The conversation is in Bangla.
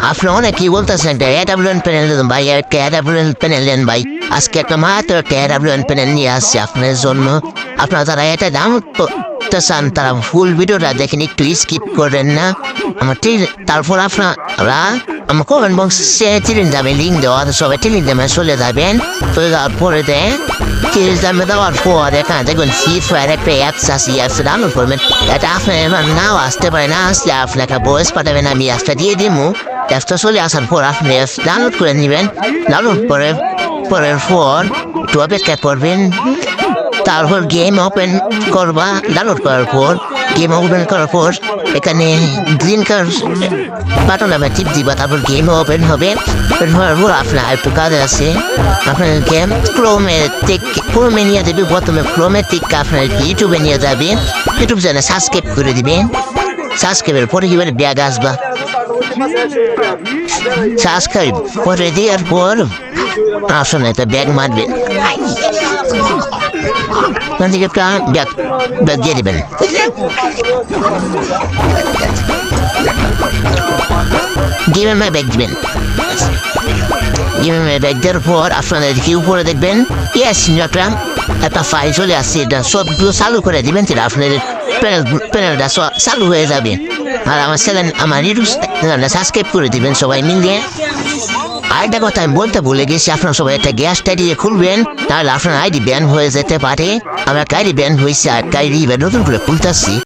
আপনি অনেকেই বলতেছেন একটা এডাব্লিউএন প্যানেল দেন ভাই একটা এডাব্লিউএন প্যানেল দেন ভাই। আজকে একটা মাত্র একটা এডাব্লিউএন প্যানেল নিয়ে আসছে আপনার জন্য। আপনারা যারা এটা ডাউনলোড করতে চান, তারা ফুল ভিডিওটা দেখেন, একটু স্কিপ করেন না। আমার ঠিক তারপর আপনারা আমার কমেন্ট বক্সে টিলিন যাবে লিঙ্ক দেওয়া আছে, সবাই টিলিন দামে চলে যাবেন চলে যাওয়ার পরে দেন টিলিন দামে দেওয়ার পর এখানে দেখবেন ফ্রি ফায়ার একটা অ্যাপস আছে অ্যাপস ডাউনলোড করবেন এটা আপনার এবার নাও আসতে পারে না আসলে আপনাকে বয়স পাঠাবেন আমি অ্যাপসটা দিয়ে দিবো অ্যাপসটা চলে আসার পর আপনি অ্যাপস ডাউনলোড করে নেবেন ডাউনলোড করে করার পর একটু অপেক্ষা করবেন তারপর গেম ওপেন করবা ডাউনলোড করার পর গেম ওপেন করার পর এখানে গ্রিন কার বাটন আমরা টিপ দিবা, তারপর গেম ওপেন হবে। ওপেন হওয়ার পর আপনার একটু কাজ আছে। আপনার গেম ক্রোমে টিক ক্রোমে নিয়ে দেবে প্রথমে ক্রোমে টিক আপনার ইউটিউবে নিয়ে যাবে। ইউটিউব চ্যানেল সাবস্ক্রাইব করে দিবেন সাবস্ক্রাইবের পরে কীভাবে ব্যাগ আসবা। সাবস্ক্রাইব করে দেওয়ার পর, আসুন, একটা ব্যাগ মারবেন। ওখান থেকে একটা ব্যাগ ব্যাগ দিয়ে দেবেন গেমের মায় ব্যাগ দিবেন গেমের মায় ব্যাগ দেওয়ার পর আপনাদের কি উপরে দেখবেন। ইয়েস একটা একটা ফাইল চলে আসছে, এটা সবগুলো চালু করে দিবেন সেটা আপনাদের প্যানেল প্যানেলটা চালু হয়ে যাবে। আর আমার চ্যানেল আমার ইউটিউব চ্যানেলটা সাবস্ক্রাইব করে দিবেন সবাই মিলিয়ে। আরেকটা কথা আমি বলতে ভুলে গেছি, আপনার সবাই একটা গ্যাস দিয়ে খুলবেন, তাহলে আপনার আইডি ব্যান হয়ে যেতে পারে। আমরা কাইডি ব্যান হয়েছে আর কাইডি নতুন করে খুলতেছি।